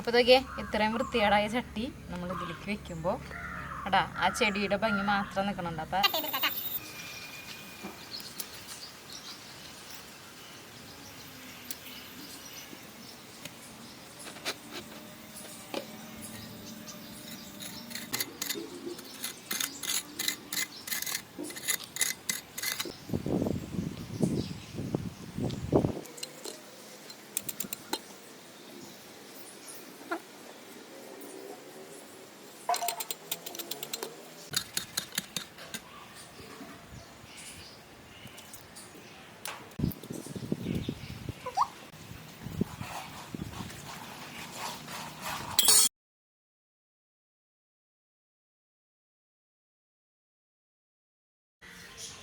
അപ്പോൾ ഇതൊക്കെ ഇത്രയും വൃത്തികേടായ ചട്ടി നമ്മൾ ഇതിലേക്ക് വെക്കുമ്പോൾ എടാ ആ ചെടിയുടെ ഭംഗി മാത്രം നിൽക്കണുണ്ട് അപ്പം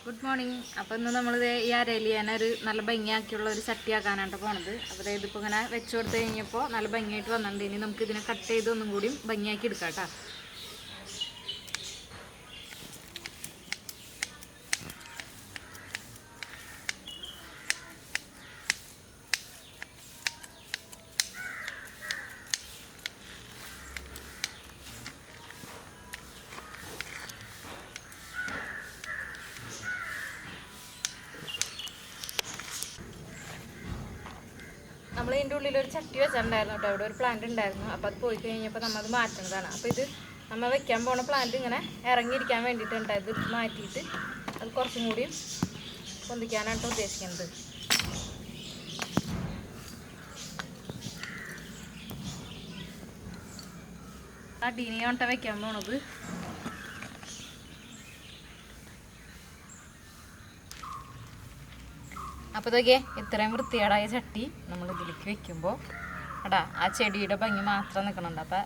ഗുഡ് മോർണിംഗ് അപ്പോൾ ഇന്ന് നമ്മൾ ഈ അരലിയാനെ ഒരു നല്ല ഭംഗിയാക്കിയുള്ള ഒരു ചട്ടിയാക്കാനായിട്ട് പോണത്. അപ്പോൾ ഇതിപ്പോൾ ഇങ്ങനെ വെച്ചു കൊടുത്ത് കഴിഞ്ഞപ്പോൾ നല്ല ഭംഗിയായിട്ട് വന്നിട്ടുണ്ട്. ഇനി നമുക്ക് ഇതിനെ കട്ട് ചെയ്ത് ഒന്നും കൂടി ഭംഗിയാക്കി എടുക്കാം കേട്ടോ നമ്മൾ ഇതിന്റെ ഉള്ളിൽ ഒരു ചട്ടി വെച്ചിട്ടുണ്ടായിരുന്നു കേട്ടോ. അവിടെ ഒരു പ്ലാന്റ് ഉണ്ടായിരുന്നു. അപ്പോൾ അത് പോയി കഴിഞ്ഞപ്പോൾ നമ്മൾ അത് മാറ്റുന്നതാണ്. അപ്പോൾ ഇത് നമ്മൾ വെക്കാൻ പോണ പ്ലാന്റ് ഇങ്ങനെ ഇറങ്ങിയിരിക്കാൻ വേണ്ടിയിട്ടുണ്ട് ഇത് മാറ്റിയിട്ട് അത് കുറച്ചും കൂടി പൊന്തിക്കാനാണ് ഉദ്ദേശിക്കുന്നത്. ആ ഡീനിയോട്ട വെക്കാൻ പോണത്. അപ്പോൾ ഇതൊക്കെ ഇത്രയും വൃത്തികേടായ ചട്ടി നമ്മൾ ഇതിലേക്ക് വെക്കുമ്പോൾ അടാ ആ ചെടിയുടെ ഭംഗി മാത്രം നിൽക്കണുണ്ട് അപ്പം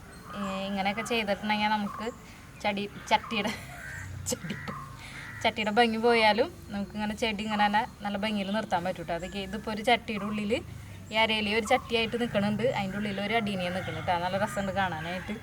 ഇങ്ങനെയൊക്കെ ചെയ്തിട്ടുണ്ടെങ്കിൽ നമുക്ക് ചടി ചട്ടിയുടെ ചട്ടിയുടെ ചട്ടിയുടെ ഭംഗി പോയാലും നമുക്ക് ഇങ്ങനെ ചെടി ഇങ്ങനെ തന്നെ നല്ല ഭംഗിയിൽ നിർത്താൻ പറ്റും കേട്ടോ അതൊക്കെ ഇതിപ്പോൾ ഒരു ചട്ടിയുടെ ഉള്ളിൽ ഈ അരയിലെ ഒരു ചട്ടിയായിട്ട് നിൽക്കണുണ്ട് അതിന്റെ ഉള്ളിൽ ഒരു അടീനിയെ നിൽക്കുന്നുണ്ട് കേട്ടോ നല്ല രസമുണ്ട് കാണാനായിട്ട്.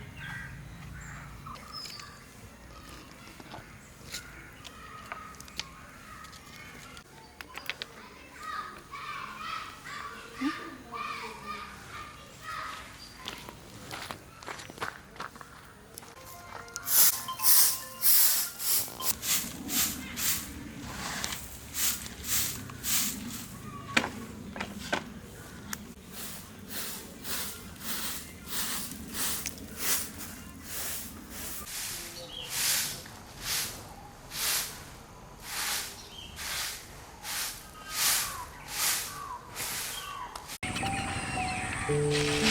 Música